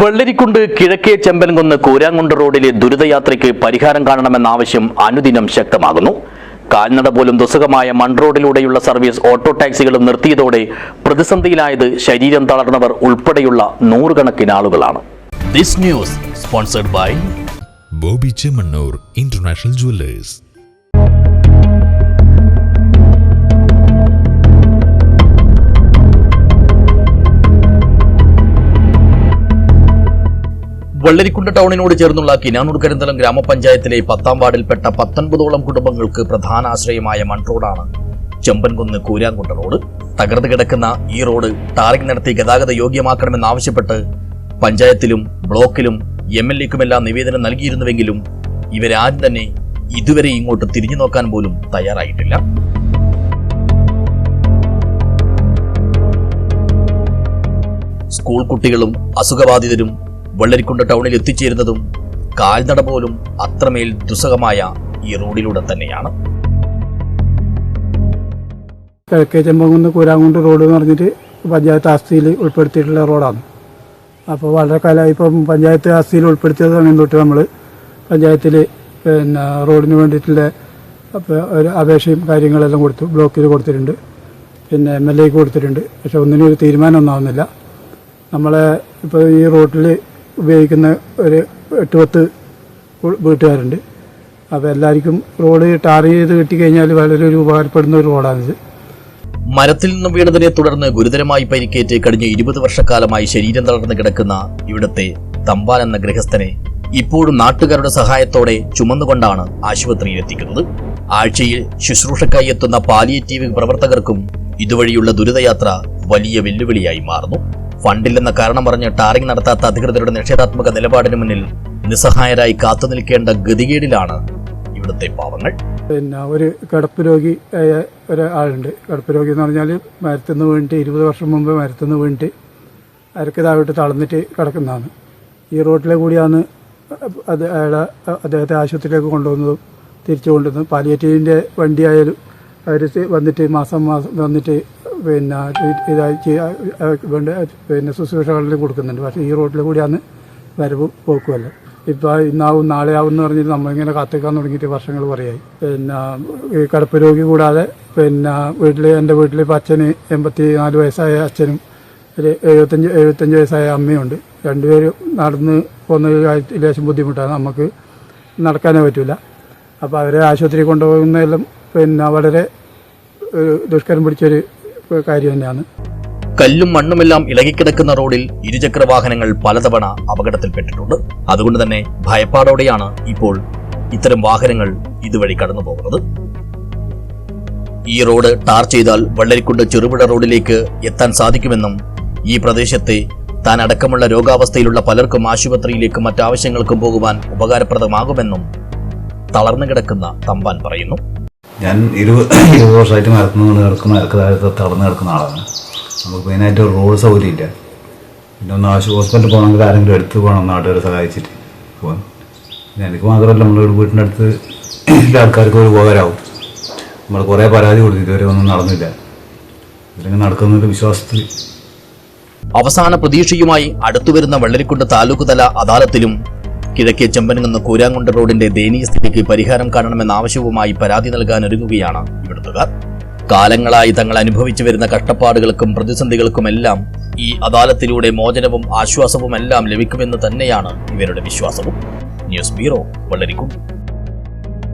വെള്ളരിക്കുണ്ട് കിഴക്കേ ചെമ്പൻകുന്ന് കൂരാങ്കുണ്ട് റോഡിലെ ദുരിതയാത്രയ്ക്ക് പരിഹാരം കാണണമെന്ന ആവശ്യം അനുദിനം ശക്തമാകുന്നു. കാൽനട പോലും ദുസ്സഹമായ മൺറോഡിലൂടെയുള്ള സർവീസ് ഓട്ടോ ടാക്സികളും നിർത്തിയതോടെ പ്രതിസന്ധിയിലായത് ശരീരം തളർന്നവർ ഉൾപ്പെടെയുള്ള നൂറുകണക്കിന് ആളുകളാണ്. This news sponsored by Bobby Chemmanur international jewellers. Vellarikundu ടൗണിനോട് ചേർന്നുള്ള കിനാനൂർ കരിന്തലം ഗ്രാമപഞ്ചായത്തിലെ പത്താം വാർഡിൽപ്പെട്ട പത്തൊൻപതോളം കുടുംബങ്ങൾക്ക് പ്രധാന ആശ്രയമായ മൺറോഡാണ് ചെമ്പൻകുന്ന് കൂരാങ്കുണ്ട് റോഡ് തകർന്നു കിടക്കുന്ന ഈ റോഡ് ടാറിംഗ് നടത്തി ഗതാഗത യോഗ്യമാക്കണമെന്നാവശ്യപ്പെട്ട് പഞ്ചായത്തിലും ബ്ലോക്കിലും എം എൽ എക്കുമെല്ലാം നിവേദനം നൽകിയിരുന്നുവെങ്കിലും ഇവരാരും തന്നെ ഇതുവരെ ഇങ്ങോട്ട് തിരിഞ്ഞു നോക്കാൻ പോലും തയ്യാറായിട്ടില്ല. സ്കൂൾ കുട്ടികളും അസുഖബാധിതരും വെള്ളരിക്കുണ്ട് ടൗണിൽ എത്തിച്ചേരുന്നതും കാൽനട പോലും അത്രമേൽ ദുസ്സഹമായ ഈ റോഡിലൂടെ തന്നെയാണ്. കിഴക്കേ ചെമ്പകുന്ന് കൂരാങ്കുണ്ട് റോഡ് എന്ന് പറഞ്ഞിട്ട് പഞ്ചായത്ത് ആസ്തിയിൽ ഉൾപ്പെടുത്തിയിട്ടുള്ള റോഡാണ്. അപ്പോൾ വളരെ കാലമായി ഇപ്പം പഞ്ചായത്ത് ആസ്തിയിൽ ഉൾപ്പെടുത്തിയ സമയം തൊട്ട് നമ്മൾ പഞ്ചായത്തിൽ പിന്നെ റോഡിന് വേണ്ടിയിട്ടുള്ള ഒരു അപേക്ഷയും കാര്യങ്ങളെല്ലാം കൊടുത്തു. ബ്ലോക്കിൽ കൊടുത്തിട്ടുണ്ട്. പിന്നെ എം എൽ എക്ക് കൊടുത്തിട്ടുണ്ട്. പക്ഷെ ഒന്നിനും ഒരു തീരുമാനം ഒന്നാവുന്നില്ല. നമ്മളെ ഇപ്പോൾ ഈ റോഡിൽ ഉപയോഗിക്കുന്ന ഒരു എട്ട് പത്ത് വീട്ടുകാരുണ്ട്. അപ്പോൾ എല്ലാവർക്കും റോഡ് ടാർ ചെയ്ത് കിട്ടിക്കഴിഞ്ഞാൽ വളരെ ഒരു ഉപകാരപ്പെടുന്ന ഒരു റോഡാണിത്. മരത്തിൽ നിന്ന് വീണതിനെ തുടർന്ന് ഗുരുതരമായി പരിക്കേറ്റ് കഴിഞ്ഞ ഇരുപത് വർഷക്കാലമായി ശരീരം തളർന്ന് കിടക്കുന്ന ഇവിടത്തെ തമ്പാൻ എന്ന ഗൃഹസ്ഥനെ ഇപ്പോഴും നാട്ടുകാരുടെ സഹായത്തോടെ ചുമന്നുകൊണ്ടാണ് ആശുപത്രിയിൽ എത്തിക്കുന്നത്. ആഴ്ചയിൽ ശുശ്രൂഷക്കായി എത്തുന്ന പാലിയേറ്റീവ് പ്രവർത്തകർക്കും ഇതുവഴിയുള്ള ദുരിതയാത്ര വലിയ വെല്ലുവിളിയായി മാറുന്നു. ഫണ്ടില്ലെന്ന കാരണം പറഞ്ഞ് ടാറിംഗ് നടത്താത്ത അധികൃതരുടെ നിഷേധാത്മക നിലപാടിന് മുന്നിൽ നിസ്സഹായരായി കാത്തു നിൽക്കേണ്ട ഗതികേടിലാണ് ഇവിടുത്തെ പാവങ്ങൾ. പിന്നെ ഒരു കിടപ്പ് രോഗി ഒരാളുണ്ട്. കിടപ്പ് രോഗി എന്ന് പറഞ്ഞാൽ മരത്തുനിന്ന് വീണിട്ട് ഇരുപത് വർഷം മുമ്പ് മരത്തുനിന്ന് വീണിട്ട് അരക്ക് തളർന്നിട്ട് കിടക്കുന്നതാണ്. ഈ റോഡിലെ കൂടിയാണ് അത് അയാളെ അദ്ദേഹത്തെ ആശുപത്രിയിലേക്ക് കൊണ്ടുവന്നതും തിരിച്ചു കൊണ്ടുവന്നതും. പാലിയേറ്റീവിന്റെ വണ്ടി ആയാലും അവർ വന്നിട്ട് മാസം മാസം വന്നിട്ട് പിന്നെ ഇതായി വേണ്ട പിന്നെ ശുശ്രൂഷകളിലും കൊടുക്കുന്നുണ്ട്. പക്ഷേ ഈ റോഡിൽ കൂടിയാണ് വരവ് പോക്കുമല്ല ഇപ്പോൾ ഇന്നാവും നാളെ ആവും എന്ന് പറഞ്ഞിട്ട് നമ്മളിങ്ങനെ കാത്തിക്കാൻ തുടങ്ങിയിട്ട് വർഷങ്ങൾ പറയായി പിന്നെ ഈ കടപ്പ് രോഗി കൂടാതെ പിന്നെ വീട്ടിൽ എന്റെ വീട്ടിൽ ഇപ്പോൾ അച്ഛന് എൺപത്തി നാല് വയസ്സായ അച്ഛനും ഒരു എഴുപത്തഞ്ച് എഴുപത്തഞ്ച് വയസ്സായ അമ്മയുണ്ട് രണ്ടുപേരും നടന്ന് പോകുന്ന കാര്യത്തിൽ ലേശം ബുദ്ധിമുട്ടാണ്. നമുക്ക് നടക്കാനേ പറ്റില്ല അപ്പോൾ അവരെ ആശുപത്രി കൊണ്ടുപോകുന്നതെല്ലാം പിന്നെ വളരെ ദുഷ്കരം പിടിച്ചൊരു കാര്യം തന്നെയാണ്. കല്ലും മണ്ണുമെല്ലാം ഇളകിക്കിടക്കുന്ന റോഡിൽ ഇരുചക്ര വാഹനങ്ങൾ പലതവണ അപകടത്തിൽപ്പെട്ടിട്ടുണ്ട്. അതുകൊണ്ട് തന്നെ ഭയപ്പാടോടെയാണ് ഇപ്പോൾ ഇത്തരം വാഹനങ്ങൾ ഇതുവഴി കടന്നു പോകുന്നത് ഈ റോഡ് ടാർ ചെയ്താൽ വെള്ളരിക്കുണ്ട് ചെറുപുഴ റോഡിലേക്ക് എത്താൻ സാധിക്കുമെന്നും ഈ പ്രദേശത്തെ താൻ അടക്കമുള്ള രോഗാവസ്ഥയിലുള്ള പലർക്കും ആശുപത്രിയിലേക്കും മറ്റാവശ്യങ്ങൾക്കും പോകുവാൻ ഉപകാരപ്രദമാകുമെന്നും തളർന്നു കിടക്കുന്ന തമ്പാൻ പറയുന്നു. ഞാൻ ഇരുപത് ഇരുപത് വർഷമായിട്ട് മരത്തുനിന്ന് വീണ് കിടക്കുന്ന താഴത്ത് തളർന്ന് കിടക്കുന്ന ആളാണ്. നമുക്ക് മെയിനായിട്ട് റോഡ് സൗകര്യം ഇല്ല പിന്നെ ഒന്ന് ആവശ്യം ഹോസ്പിറ്റലിൽ പോകണമെങ്കിൽ ആരെങ്കിലും എടുത്ത് പോകണം നാട്ടുകാരെ സഹായിച്ചിട്ട് പോകാൻ. പിന്നെ എനിക്ക് മാത്രമല്ല നമ്മുടെ വീടിന്റെ അടുത്ത് ആൾക്കാർക്കും ഒരു ഉപകാരമാവും. നമ്മൾ കുറേ പരാതി കൊടുത്തു ഇതുവരെ ഒന്നും നടന്നില്ല. ഇതിലെങ്കിൽ നടക്കുന്നൊരു വിശ്വാസത്തിൽ. അവസാന പ്രതീക്ഷയുമായി അടുത്തുവരുന്ന വെള്ളരിക്കുണ്ട് താലൂക്ക് തല അദാലത്തിലും കിഴക്കേ ചെമ്പനങ്ങുന്ന കൂരാങ്കുണ്ട് റോഡിന്റെ ദയനീയ സ്ഥിതിക്ക് പരിഹാരം കാണണമെന്ന ആവശ്യവുമായി പരാതി നൽകാൻ ഒരുങ്ങുകയാണ് ഇവിടുത്തുകാർ. കാലങ്ങളായി തങ്ങൾ അനുഭവിച്ചു വരുന്ന കഷ്ടപ്പാടുകൾക്കും പ്രതിസന്ധികൾക്കുമെല്ലാം ഈ അദാലത്തിലൂടെ മോചനവും ആശ്വാസവും എല്ലാം ലഭിക്കുമെന്ന് തന്നെയാണ് ഇവരുടെ വിശ്വാസവും. News bureau Vellarikundu.